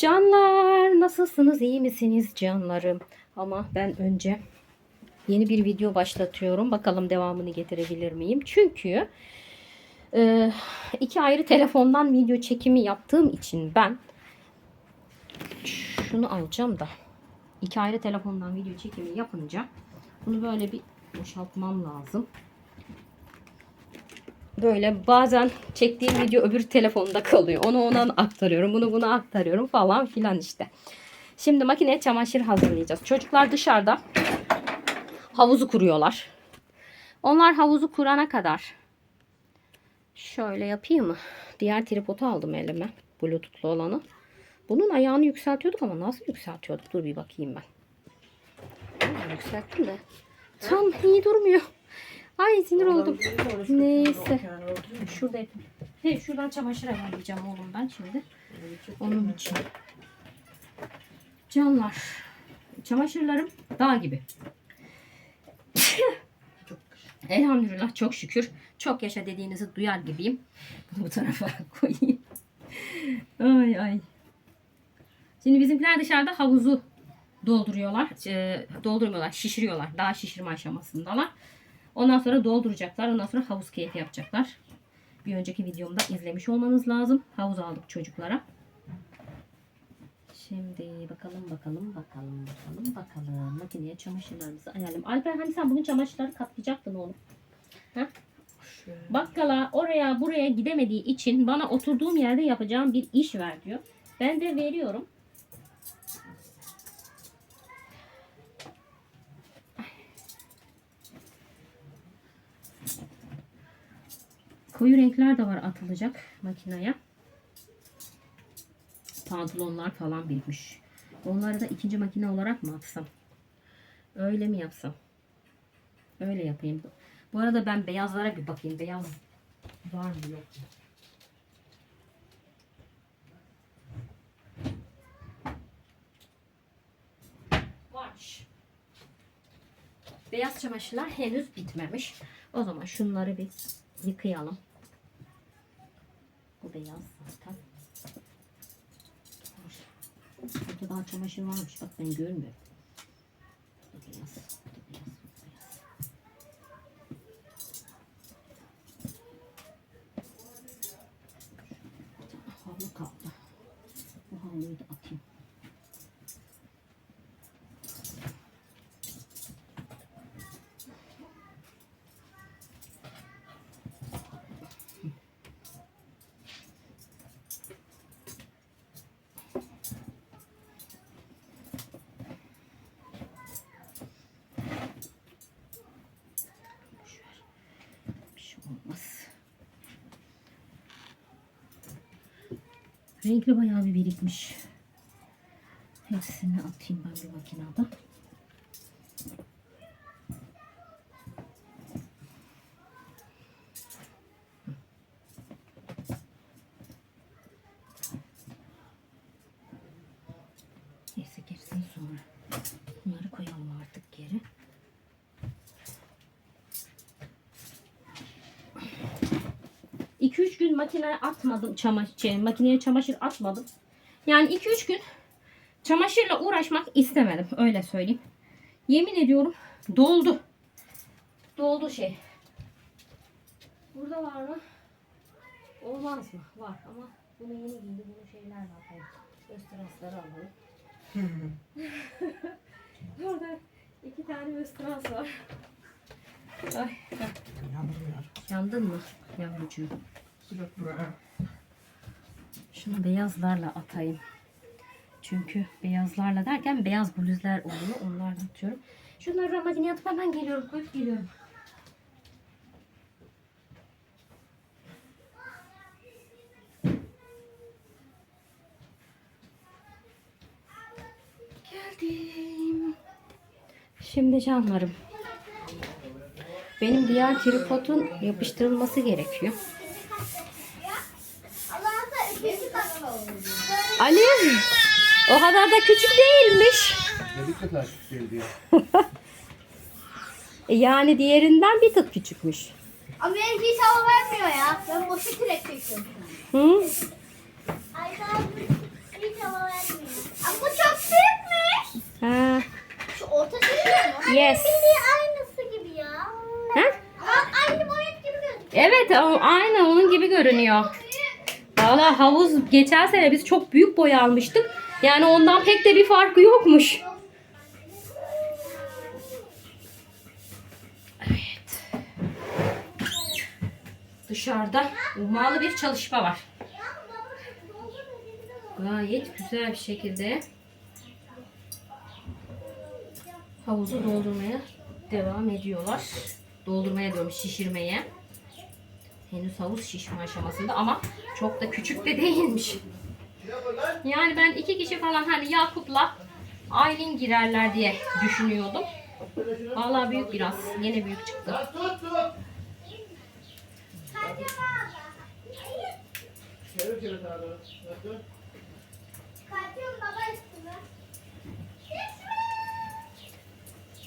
Canlar nasılsınız iyi misiniz canlarım? Ama ben önce yeni bir video başlatıyorum. Bakalım devamını getirebilir miyim? Çünkü e, iki ayrı telefondan video çekimi yaptığım için ben şunu alacağım da iki ayrı telefondan video çekimi yapınca bunu böyle bir boşaltmam lazım. Böyle bazen çektiğim video öbür telefonda kalıyor. Onu ona aktarıyorum. Bunu buna aktarıyorum falan filan işte. Şimdi makineye çamaşır hazırlayacağız. Çocuklar dışarıda havuzu kuruyorlar. Onlar havuzu kurana kadar şöyle yapayım mı? Diğer tripodu aldım elime. Bluetooth'lu olanı. Bunun ayağını yükseltiyorduk ama nasıl yükseltiyorduk? Dur bir bakayım ben. Yükselttim de. Tam iyi durmuyor. Ay sinir oldum. Neyse. Şurada yapayım. Hey, şuradan çamaşır ayarlayacağım oğlum ben şimdi. Onun için. Canlar. Çamaşırlarım dağ gibi. Elhamdülillah çok şükür. Çok yaşa dediğinizi duyar gibiyim. Bunu bu tarafa koyayım. Ay ay. Şimdi bizimkiler dışarıda havuzu dolduruyorlar. E, doldurmuyorlar, şişiriyorlar. Daha şişirme aşamasındalar. Ondan sonra dolduracaklar. Ondan sonra havuz keyfi yapacaklar. Bir önceki videomda izlemiş olmanız lazım. Havuz aldık çocuklara. Şimdi bakalım bakalım bakalım bakalım bakalım. Makineye çamaşırlarımızı ayarlayalım. Alper hani sen bugün çamaşırları katlayacaktın oğlum. Ha? Bakkala oraya buraya gidemediği için bana oturduğum yerde yapacağım bir iş ver diyor. Ben de veriyorum. Koyu renkler de var atılacak makineye. Pantolonlar falan birikmiş. Onları da ikinci makine olarak mı atsam? Öyle mi yapsam? Öyle yapayım. Bu arada ben beyazlara bir bakayım. Beyaz var mı yok mu? Varmış. Beyaz çamaşırlar henüz bitmemiş. O zaman şunları bir yıkayalım. Beyaz zaten. Burada daha çamaşır varmış. Bak ben görmüyorum. Bu beyaz. Bu da beyaz. Bir tane havlu kaldı. Bu havluyu da atayım. Bir şey olmaz. Renkli bayağı bir birikmiş. Hepsini atayım ben bir makinede. Neyse gerisini sonra. Bunları koyalım artık geri. İki üç gün makineye atmadım çamaşır, şey, makineye çamaşır atmadım. Yani iki üç gün çamaşırla uğraşmak istemedim. Öyle söyleyeyim. Yemin ediyorum doldu. Doldu şey. Burada var mı? Olmaz mı? Var ama bunu yeni giydi. Bunu şeyler var. Hayır. Österansları alalım. Burada iki tane österans var. Ay, yandın mı yavrucuğum? Şunu beyazlarla atayım. Çünkü beyazlarla derken beyaz bluzlar oluyor. Onlarla atıyorum. Şunları makineye atıp hemen geliyorum. Koyup geliyorum. Geldim. Şimdi canlarım. Benim diğer tripodun yapıştırılması gerekiyor. Ali o kadar da küçük değilmiş. Ne kadar küçük değil e yani diğerinden bir tık küçükmüş. Ama benim hiç hava vermiyor ya. Ben boşa kürek çekiyorum. Hı? Aydan hiç hava vermiyor. Ama bu çok büyükmüş. Ha. Şu orta şey mi? Yes. Aynısı gibi ya. Ha? Aynı boyut gibi gözüküyor. Evet o, aynı onun gibi görünüyor. Valla havuz geçen sene biz çok büyük boy almıştık. Yani ondan pek de bir farkı yokmuş. Evet. Dışarıda ummalı bir çalışma var. Gayet güzel bir şekilde havuzu doldurmaya devam ediyorlar. Doldurmaya diyorum şişirmeye. Henüz havuz şişme aşamasında ama çok da küçük de değilmiş. Yani ben iki kişi falan hani Yakup'la Aylin girerler diye düşünüyordum. Vallahi büyük biraz. Yine büyük çıktı.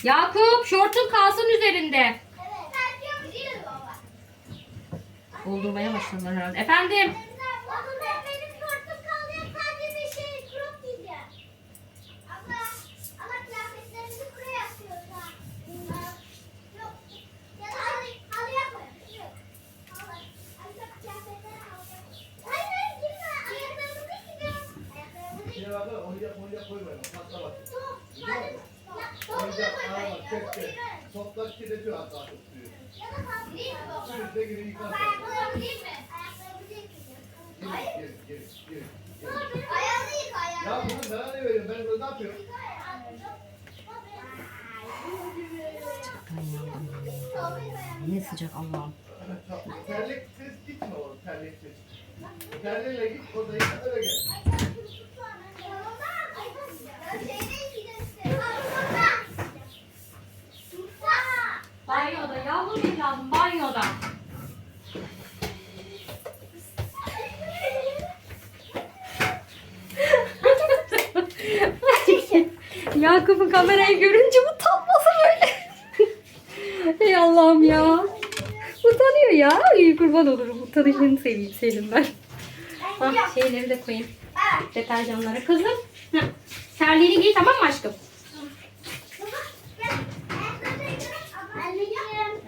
Yakup şortun kalsın üzerinde. Evet. Kaçıyorum değil baba. Doldurmaya başladılar herhalde. Efendim? Baba benim şortum kalıyor. Sadece bir şey crop giyeceğim. Abla, ama kıyafetlerimizi buraya asıyoruz ha. Yok. Ya da halı, halıya koy. Yok. Halı. Ayşe kıyafetleri halıya koy. Hayır hayır girme. Ayaklarımızı yıkayacağım. Ayaklarımızı Şey var da oyuncak oyuncak koymayın. Patla bak. Dur. Hadi. Ya, Dolabına Oyuncak koymayın. ağır çek çek. Toplar kirletiyor hatta tutuyor. Ya da kalk değil mi baba? Sürükle gibi yıkarsın. Ayaklarımı değil mi? Ayaklarımızı yıkayacağım. Gir Hayır. gir gir gir. Dur, benim ayağını yıka Ya bunu sana ne veriyorum? Ben burada ne yapıyorum? Ne sıcak Allah'ım. Terliksiz gitme oğlum terliksiz. Terliyle git orada yıka öyle gel. Yakup'un kamerayı görünce utanması böyle. Ey Allah'ım ya. Utanıyor ya. İyi kurban olurum. Utanışını seveyim senin ben. Ah, şeyleri de koyayım. Deterjanları. Kızım. Heh. Terliğini giy tamam mı aşkım?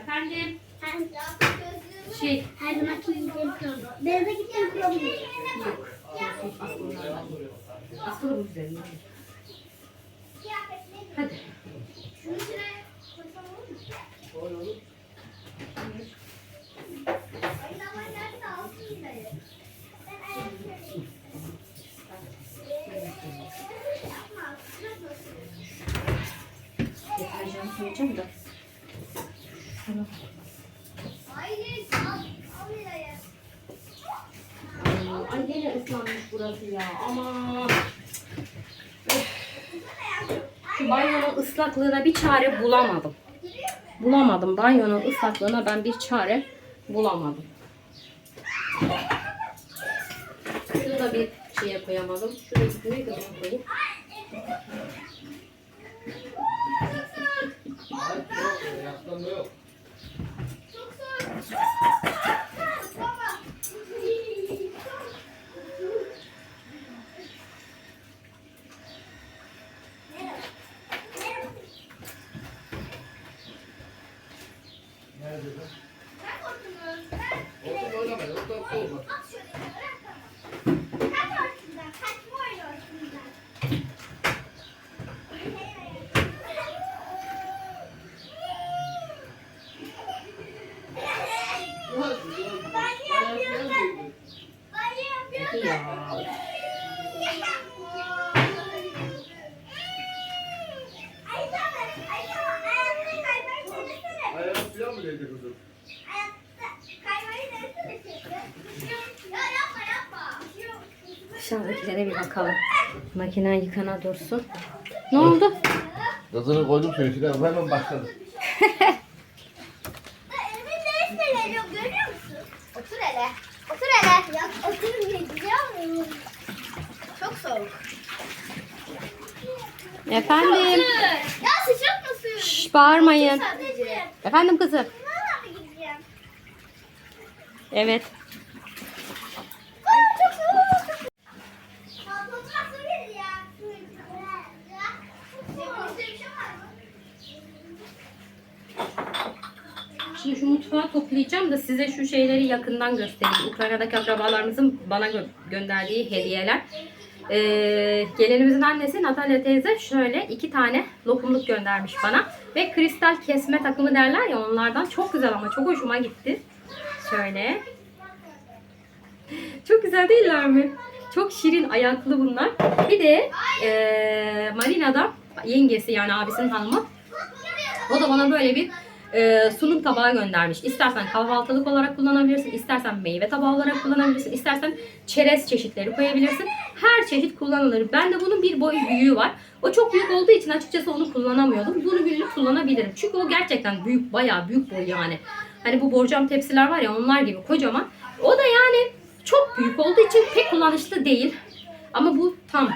Efendim. Şey. Her zaman kurabiye. Denize gittiğim kurabiye. Aslında bu güzel. Hadi. Şunu şuraya koysam olur mu? Yapma, şurası. Deterjanı koyacağım da. Şunu. Hayır, al, al Hira'yı. Ay, yine ıslanmış burası ya. Ama şu banyonun ıslaklığına bir çare bulamadım. Bulamadım. Banyonun ıslaklığına ben bir çare bulamadım. Şunu bir şeye koyamadım. Şurayı neydi onu koyayım. Çok soğuk. Nerede bu? Ben korkmuyorum. Ben- Otur oynamayın. Otur olma. At şöyle, bırak bana. Kaç ortasından, kaçma oyunu ortasından. Ben yapıyorum. Ben yapıyorum. Ya. Ayşe, Ayşe, ayağını kaymayı denesene. Ayağın suya mı değdi kızım? Ayakta kaymayı denesene şimdi. Ya yapma, yapma. Aşağıdakilere bir bakalım. Makine yıkana dursun. Ne oldu? Gazını koydum suyun içine hemen başladı. Elimin neresine geliyor görüyor musun? Otur hele. Otur hele. Ya? Çok soğuk. Efendim. Ya sıcak mı suyun? Şş, bağırmayın. Sadece. Efendim kızım. Gideceğim? Evet. Ay çok soğuk. Pantolonu nasıl verir ya? Suyun içine. Ya. Çok soğuk. Bir şey var mı? Toplayacağım da size şu şeyleri yakından göstereyim. Ukrayna'daki akrabalarımızın bana gö- gönderdiği hediyeler. Ee, gelinimizin annesi Natalya teyze şöyle iki tane lokumluk göndermiş bana. Ve kristal kesme takımı derler ya onlardan. Çok güzel ama çok hoşuma gitti. Şöyle. Çok güzel değiller mi? Çok şirin ayaklı bunlar. Bir de ee, Marina'da yengesi yani abisinin hanımı o da bana böyle bir e, sunum tabağı göndermiş. İstersen kahvaltılık olarak kullanabilirsin, istersen meyve tabağı olarak kullanabilirsin, istersen çerez çeşitleri koyabilirsin. Her çeşit kullanılır. Ben de bunun bir boy büyüğü var. O çok büyük olduğu için açıkçası onu kullanamıyordum. Bunu günlük kullanabilirim. Çünkü o gerçekten büyük, bayağı büyük boy yani. Hani bu borcam tepsiler var ya onlar gibi kocaman. O da yani çok büyük olduğu için pek kullanışlı değil. Ama bu tam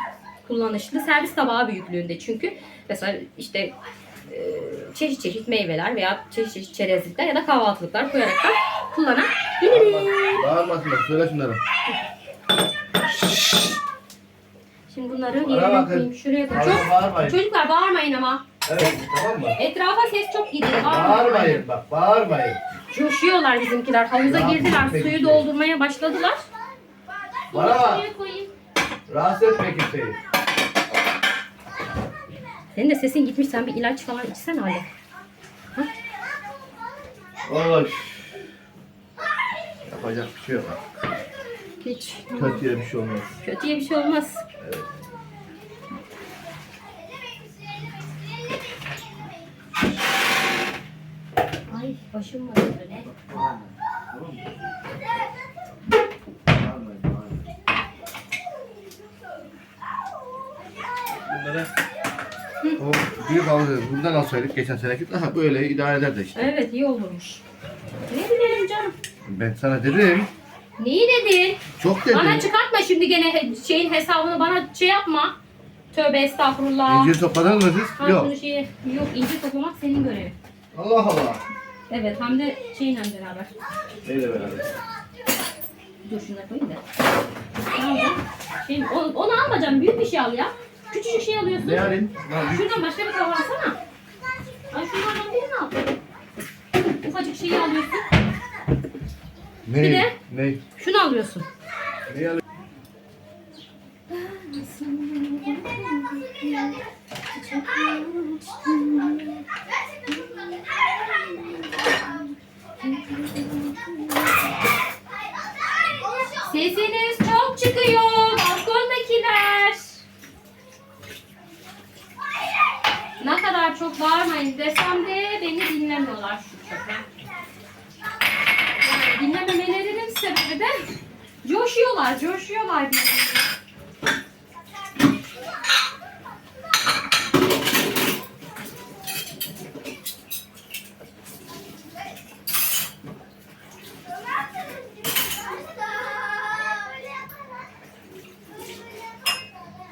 kullanışlı. Servis tabağı büyüklüğünde çünkü. Mesela işte çeşit çeşit meyveler veya çeşit çeşit çerezlikler ya da kahvaltılıklar koyarak da kullanabilirim. Bağırmasınlar. Söyle şunları. Şimdi bunları yerine koyayım. Şuraya. Fazla Çok, bağırmayın. çocuklar bağırmayın ama. Evet tamam mı? Etrafa ses çok gidiyor. Bağırmayın bak bağırmayın. Coşuyorlar bizimkiler. Havuza girdiler. peki? Suyu doldurmaya başladılar. Bana bak. şuraya koyayım. Rahatsız etme kimseyi. Senin de sesin gitmiş. Sen bir ilaç falan içsen hadi. Oy. Yapacak bir şey yok. Hiç. Kötüye bir şey olmaz. Kötüye bir şey olmaz. Ay başım var ne? Bunları o büyük alıcı bundan alsaydık geçen seneki daha böyle idare ederdi işte. Evet iyi olurmuş. Ne dilerim canım? Ben sana dedim. Neyi dedin? Çok dedim. Bana çıkartma şimdi gene he- şeyin hesabını bana şey yapma. Tövbe estağfurullah. İncir topladınız mı siz? Yok. şeye, yok incir toplamak senin görevin. Allah Allah. Evet hem de şeyinle beraber. Neyle beraber? Dur şuna koyayım da. Ne? Şey, onu, onu alma canım. Büyük bir şey al ya. Küçücük şey alıyorsun. Ne alayım? Şuradan başka bir kava alsana. Ay şunlardan birini al. Ufacık şeyi alıyorsun. Ne? Bir de- Ne? Şunu alıyorsun. Ne alayım? Sesiniz çok çıkıyor. Ne kadar çok bağırmayın desem de beni dinlemiyorlar şu çöpe. Yani dinlememelerinin sebebi de coşuyorlar, coşuyorlar birbirine.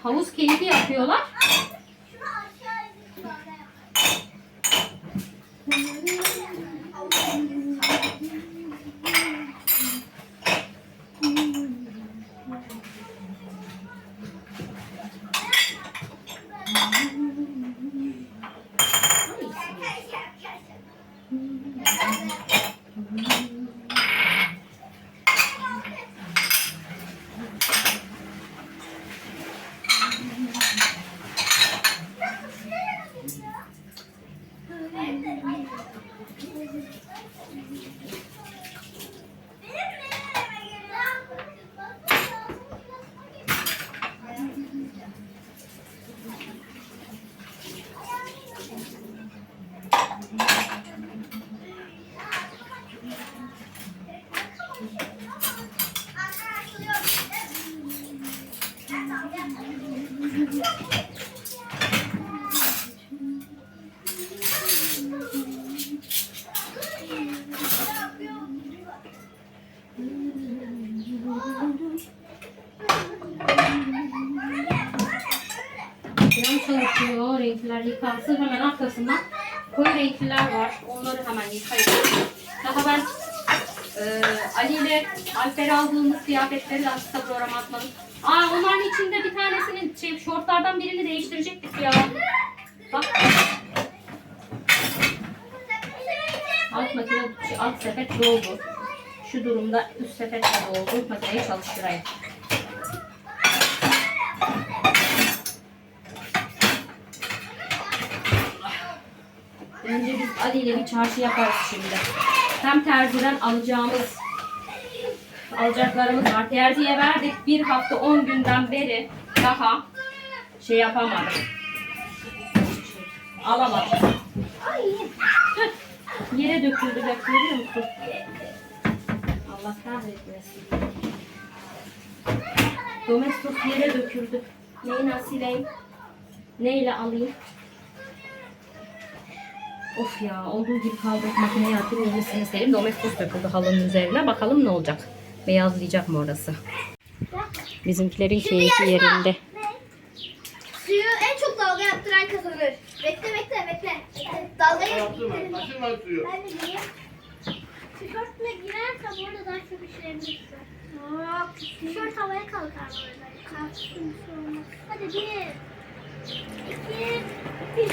Havuz keyfi yapıyorlar. Plan çalışıyor. Renkler yıkansın. Hemen arkasından koyu renkliler var. Onları hemen yıkayacağım. Daha ben e, Ali ile Alper aldığımız kıyafetleri açıkta programa atmadım. Aa onların içinde bir tanesinin şey, şortlardan birini değiştirecektik ya. Bak alt makine alt sepet doldu. Şu durumda üst sepet de doldu. Makineyi çalıştırayım. Önce biz Ali ile bir çarşı yaparız şimdi. Hem terziden alacağımız alacaklarımız var. Terziye verdik. Bir hafta 10 günden beri daha şey yapamadım. Alamadım. Yere döküldü bak görüyor musun? Allah kahretmesin. Domestos yere döküldü. Neyi nasıl? Neyle alayım? Of ya olduğu gibi kaldı. Makineye atayım yenisini sereyim. Domestos döküldü halının üzerine. Bakalım ne olacak. Beyazlayacak mı orası? Bizimkilerin keyfi yerinde. Suyu en çok dalga yaptıran kazanır. Bekle bekle bekle. Dalgayı Yaptırma. Kaçırma suyu. Ben de gireyim. Tişörtle girersem orada daha çok işleyebilirsin. Yok. Tişört havaya kalkar böyle. Kalksın sonra. Hadi bir. İki. Bir.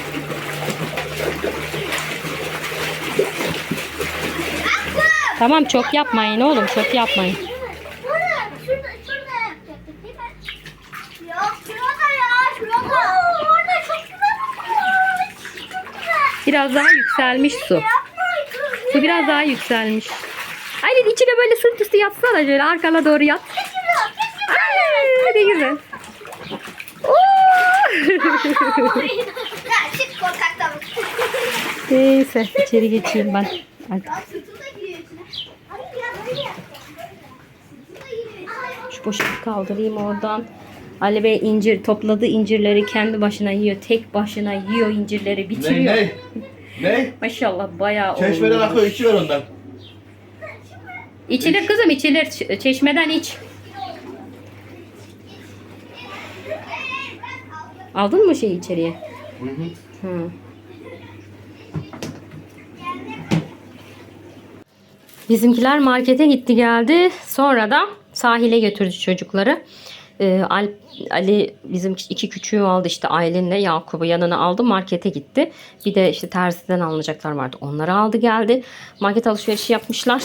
Tamam çok yapmayın oğlum çok yapmayın. Biraz daha yükselmiş su. Su biraz daha yükselmiş. Hayır içine böyle sırt üstü yatsana şöyle arkana doğru yat. Kaçırıyor, Ay, ne güzel. Neyse içeri geçeyim ben. Artık Ya sırtım da giriyor içine. Hadi ya, böyle yap. Sırtım da giriyor içine. şu poşeti kaldırayım oradan. Ali Bey incir topladı incirleri kendi başına yiyor. Tek başına yiyor incirleri Ne bitiriyor. ne? Ne? Maşallah bayağı Çeşmeden olmuş. akıyor içiyor ondan. İçilir kızım içilir. Çeşmeden iç. Aldın mı şey içeriye? Hı hı. Hı. Bizimkiler markete gitti geldi. Sonra da sahile götürdü çocukları. Ee, Al- Ali bizim iki küçüğü aldı işte Aylin'le Yakup'u yanına aldı markete gitti. Bir de işte terziden alınacaklar vardı. Onları aldı geldi. Market alışverişi yapmışlar.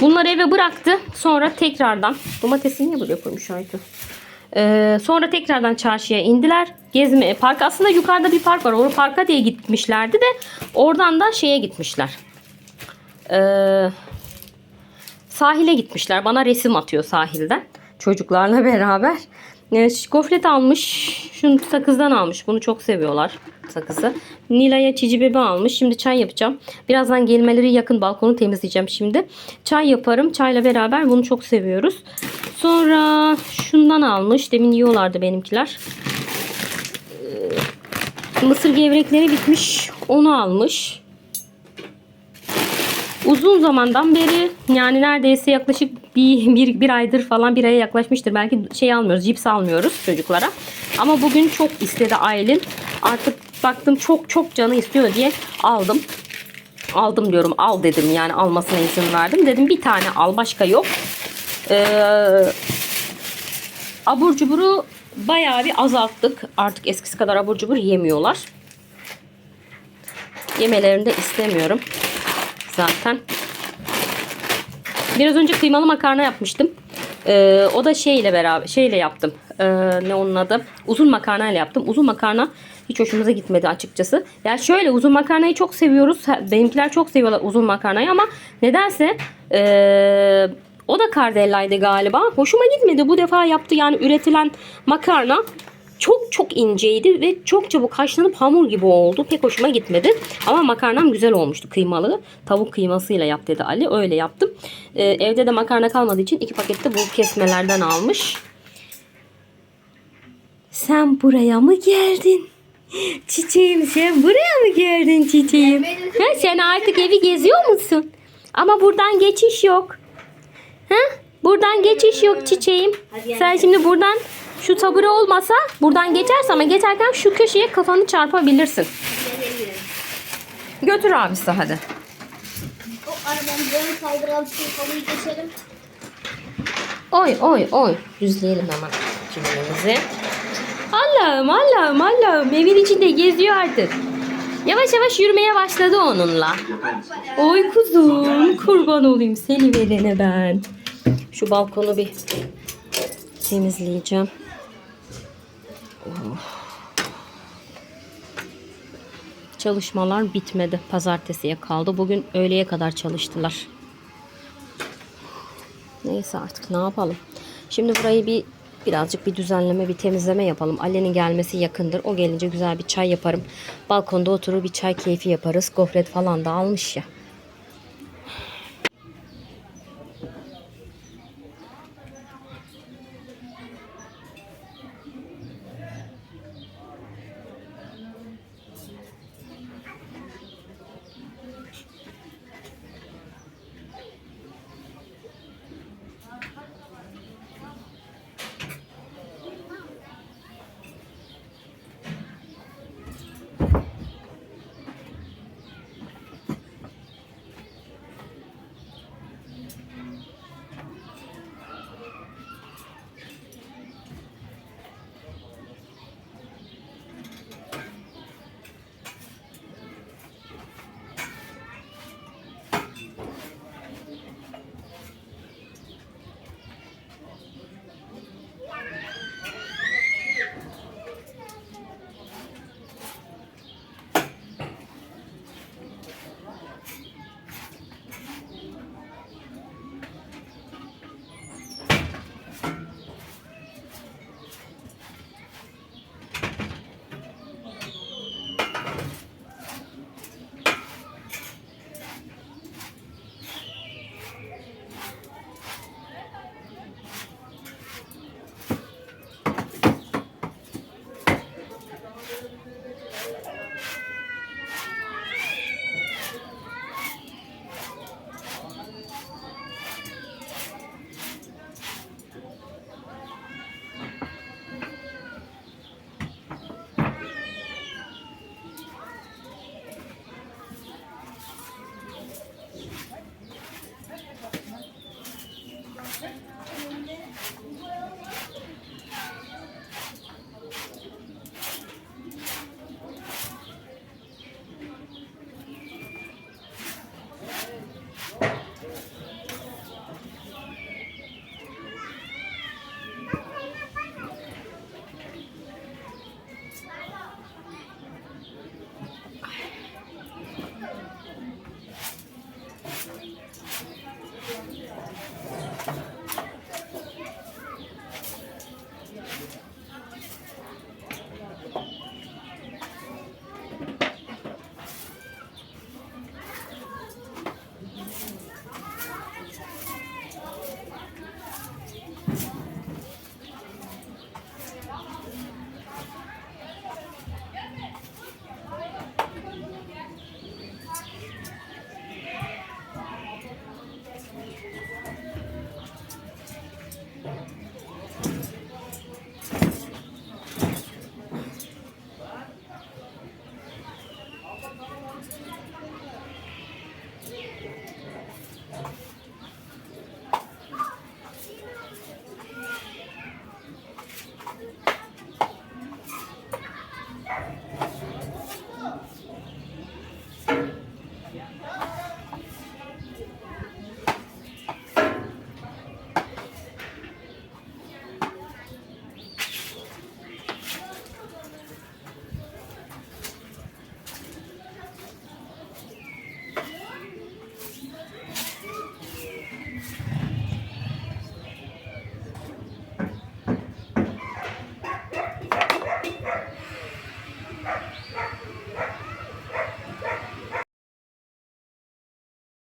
Bunları eve bıraktı. Sonra tekrardan domatesi niye buraya koymuş Aytu? Ee, sonra tekrardan çarşıya indiler. Gezme park aslında yukarıda bir park var. O parka diye gitmişlerdi de oradan da şeye gitmişler. Ee, sahile gitmişler. Bana resim atıyor sahilden. Çocuklarla beraber. Ee, gofret almış. Şunu sakızdan almış. Bunu çok seviyorlar sakızı. Nilay'a çici bebe almış. Şimdi çay yapacağım. Birazdan gelmeleri yakın balkonu temizleyeceğim şimdi. Çay yaparım. Çayla beraber bunu çok seviyoruz. Sonra şundan almış. Demin yiyorlardı benimkiler. Ee, mısır gevrekleri bitmiş. Onu almış. Uzun zamandan beri yani neredeyse yaklaşık bir, bir, bir aydır falan bir aya yaklaşmıştır. Belki şey almıyoruz, cips almıyoruz çocuklara. Ama bugün çok istedi Aylin. Artık baktım çok çok canı istiyor diye aldım. Aldım diyorum al dedim yani almasına izin verdim. Dedim bir tane al başka yok. Ee, abur cuburu bayağı bir azalttık. Artık eskisi kadar abur cubur yemiyorlar. Yemelerini de istemiyorum zaten. Biraz önce kıymalı makarna yapmıştım. Ee, o da şeyle beraber şeyle yaptım. Ee, ne onun adı? Uzun makarna ile yaptım. Uzun makarna hiç hoşumuza gitmedi açıkçası. Yani şöyle uzun makarnayı çok seviyoruz. Benimkiler çok seviyorlar uzun makarnayı ama nedense ee, o da kardellaydı galiba. Hoşuma gitmedi. Bu defa yaptı yani üretilen makarna çok çok inceydi ve çok çabuk haşlanıp hamur gibi oldu. Pek hoşuma gitmedi. Ama makarnam güzel olmuştu kıymalı. Tavuk kıymasıyla yap dedi Ali. Öyle yaptım. Ee, evde de makarna kalmadığı için iki pakette bu kesmelerden almış. Sen buraya mı geldin? Çiçeğim sen buraya mı geldin çiçeğim? Ha, sen artık evi geziyor musun? Ama buradan geçiş yok. Ha? Buradan geçiş yok çiçeğim. Sen şimdi buradan şu tabure olmasa buradan geçersen ama geçerken şu köşeye kafanı çarpabilirsin. Götür abisi hadi. O arabamızı ön kaldıralım, şu geçelim. Oy oy oy. Düzleyelim hemen cümlemizi. Allah'ım Allah'ım Allah'ım evin içinde geziyor artık. Yavaş yavaş yürümeye başladı onunla. Oy kuzum kurban olayım seni verene ben. Şu balkonu bir temizleyeceğim. Çalışmalar bitmedi. Pazartesiye kaldı. Bugün öğleye kadar çalıştılar. Neyse artık ne yapalım. Şimdi burayı bir birazcık bir düzenleme, bir temizleme yapalım. Ali'nin gelmesi yakındır. O gelince güzel bir çay yaparım. Balkonda oturur bir çay keyfi yaparız. Gofret falan da almış ya.